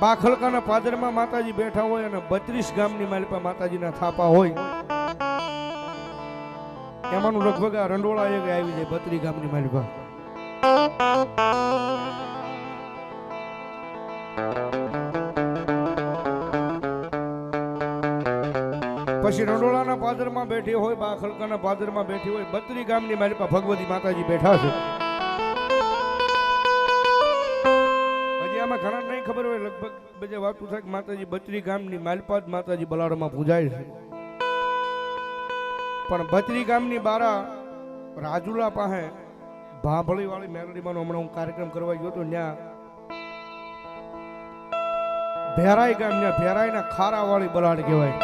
બાખલકાના પાદરમાં માતાજી બેઠા હોય અને બત્રીસ ગામની માલિપા માતાજીના થાપા હોય, એમાંનું લગભગ આ રંડોળા એક આવી જાય બત્રી ગામની માલિપા. પછી રંડોળાના પાદરમાં બેઠી હોય, બાખલકાના પાદરમાં બેઠી હોય, બત્રી ગામની માલિપા ભગવતી માતાજી બેઠા છે. લગભગ બધે વાતું થાય કે માતાજી બત્રી ગામની માલપાદ માતાજી બલાડમાં પૂજાય છે. પણ બત્રી ગામની બારા રાજુલા પાસે ભાંભળી વાળી મેરડીમાં હમણાં હું કાર્યક્રમ કરવા ગયો હતો, ત્યાં ભેરાઈ ગામ ત્યાં ભેરાઈના ખારા વાળી બલાડ કહેવાય.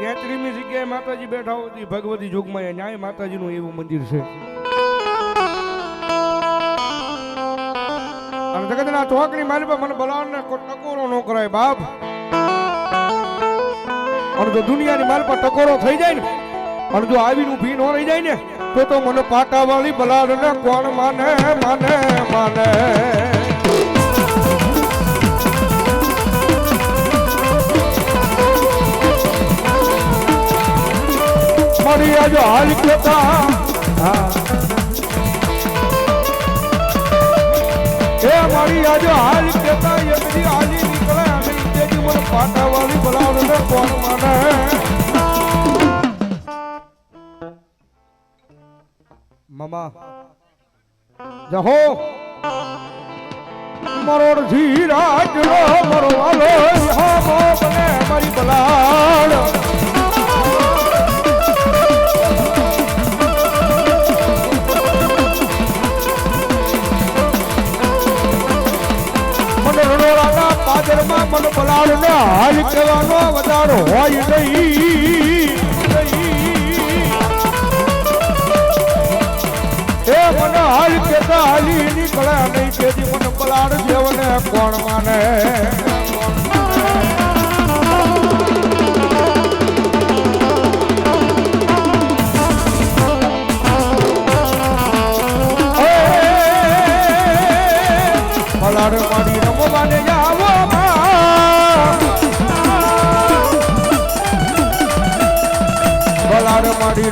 તેત્રીમી જગ્યાએ માતાજી બેઠા હોતી ભગવતી જોગમાં ન્યાય માતાજીનું એવું મંદિર છે. જગતના ચોકની મારી પર મને બલાડને કોઈ ટકોરો ન કરાય, બાપ. અને જો દુનિયાની માલ પર ટકોરો થઈ જાય ને, અને જો આવીને ઊભી ન રહી જાય ને, તો તો મને પાટાવાળી બલાડને કોણ માને માને માને. મારી આજે હાલ કેતા મારી આજે હાલ કેતા બધી હાલી નીકળે. અને તેજી મને પાટાવાળી બોલાવે ને કોણ માને? મામા, જહો. મરોડ ધીરાજ લો મરો વાલો હામો બને મારી બલાડ. પાદરમાં મન બલાડ ને હાલ કહેવાનો વધારો હોય નહીં. એ મને હાલ કેતા હાલી નીકળે નહીં, તેથી મને પલાળ જેવને કોણ માને?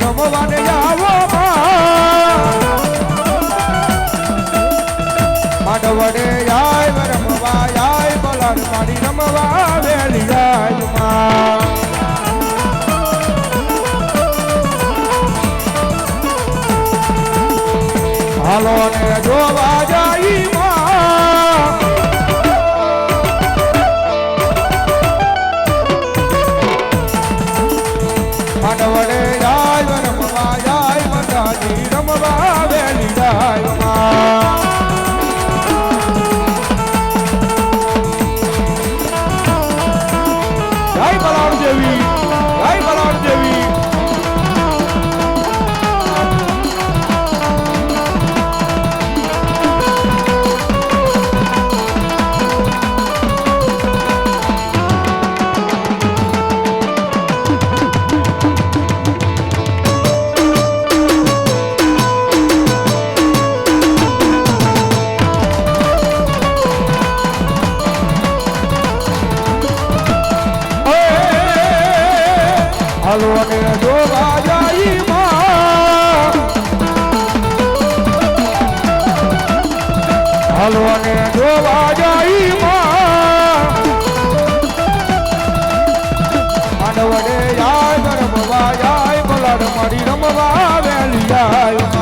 રમવાને જાવો માંડવડે જાય રમવા આય બલાડ મારી રમવા વેલી જાય માં. મારી રમવા વેલી જાય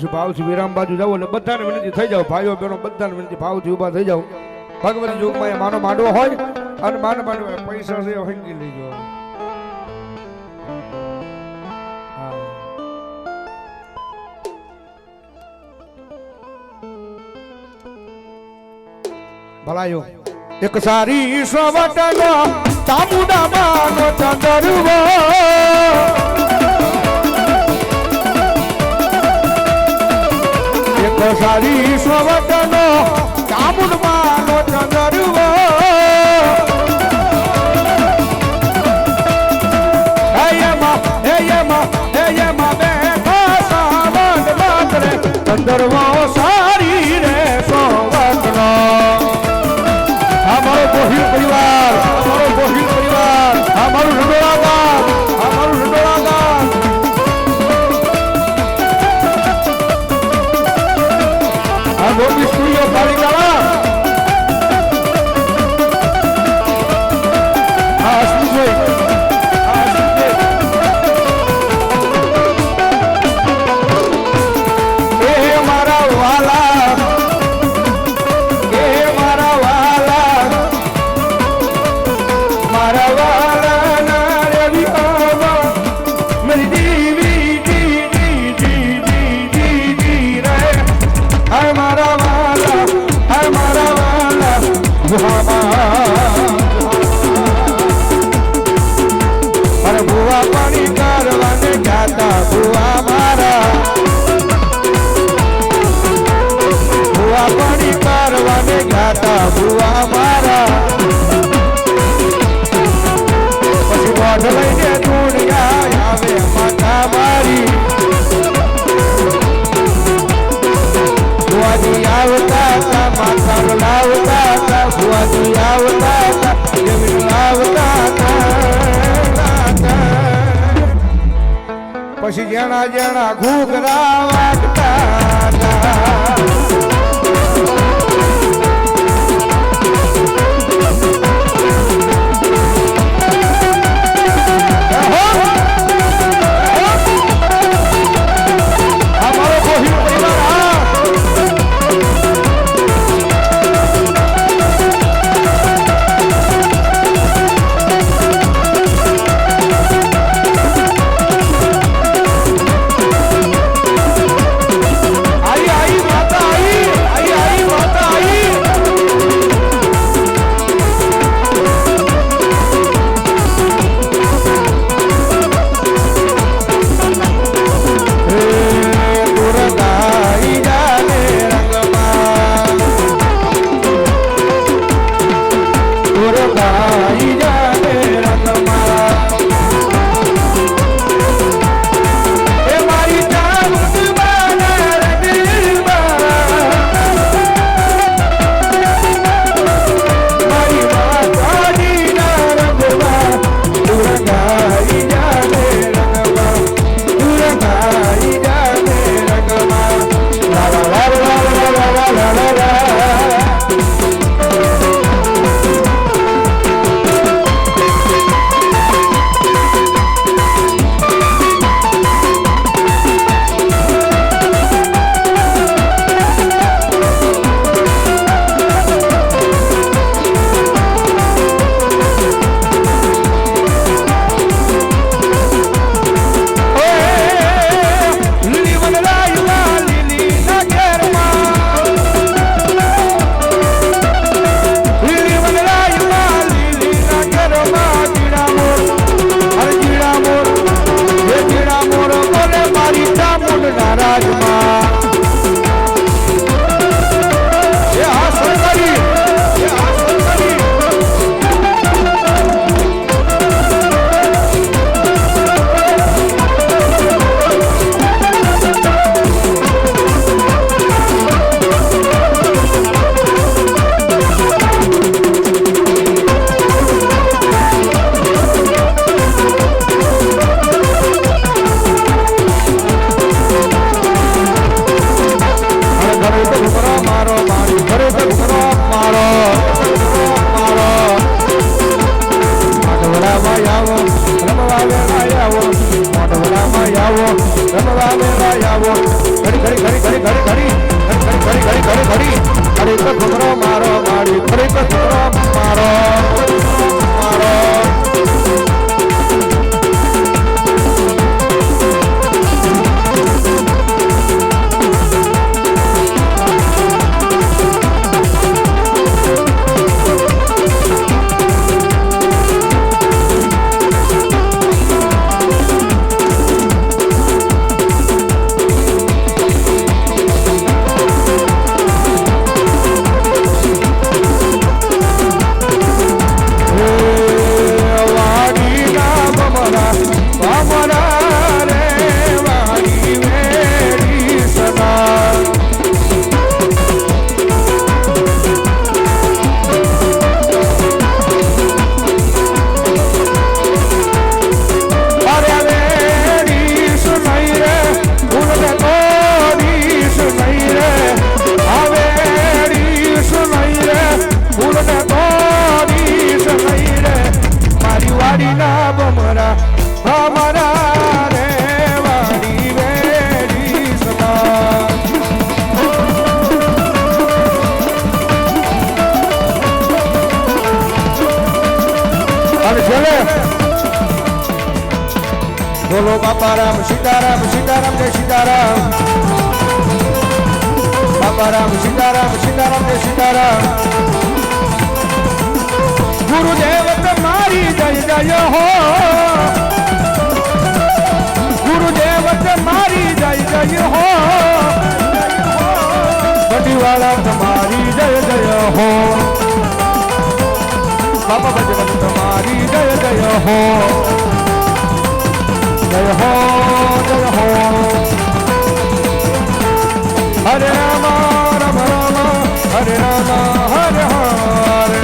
પાછું ભાવથી વિરામ બાજુ જાવ એટલે બધાને વિનંતી થઈ જાવ ભાઈઓ, બહેનો, બધાને વિનંતી ભાવથી ઊભા થઈ જાવ ભગવાન યુગમાં માનો માંડવો હોય અને માનો માંડવો પૈસા છે હંગી લેજો ભલાયો એક સારી સોવટનો ચામુંડા માનો ચંદરવો એક સારી સ્વતનો ચામુંડમાં નો ચંદ્રવા પછી જેણા જેણા ઘૂઘરા વાગતા બોલો બાપા રામ સીતારામ સીતારામ, જય સીતારામ. બાપા રામ સીતારામ સીતારામ, જય સીતારામ. ગુરુદેવ તમારી જય જય હો. ગુરુદેવ તમારી જય જય હો. વાળા તમારી જય જય હો. બાપા ભજન તમારી જય જય હો. જય હો જય હો. હરે રામ રામ રામ, હરે રામ, હરે હરે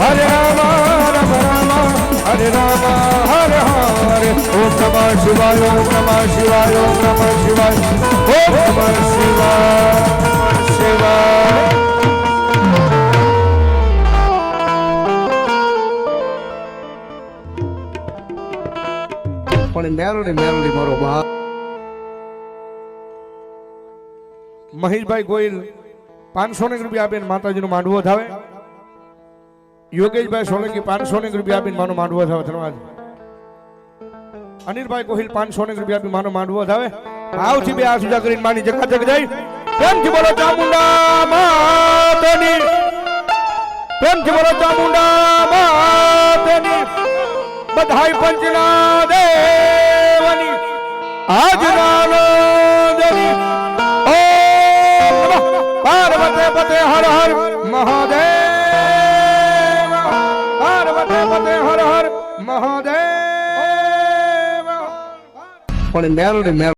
હરે રામ રામ રામ, હરે રામ, હરે હરે. ઓમ નમઃ શિવાય ઓમ નમઃ શિવાય ઓમ નમઃ શિવાય. ઓમ નમઃ શિવાય શિવાય. પણ મેરોડી મેરોડી મારો બા મહેશભાઈ ગોયલ, પાંચસો ને રૂપિયા આપીને માતાજીનો માંડવો થાવે યોગેશભાઈ સોલંકી પાંચસો ને રૂપિયા આપીને માનો માંડવો થાવે ધન્યવાદ. અનિલભાઈ ગોહિલ પાંચસો ને રૂપિયા આપી માનો માંડવો થાવે આવથી બે આ સુજા કરીને માની જગા જગ જાય પ્રેમથી બોલો ચામુંડા માતની પ્રેમથી બોલો ચામુંડા બધાય પંચના દેવની આજના દેવી ઓ પાર્વતે પતે હર હર મહાદેવ. પાર્વતે પતે હર હર મહાદેવ. પણ મેરોડી મેરોડી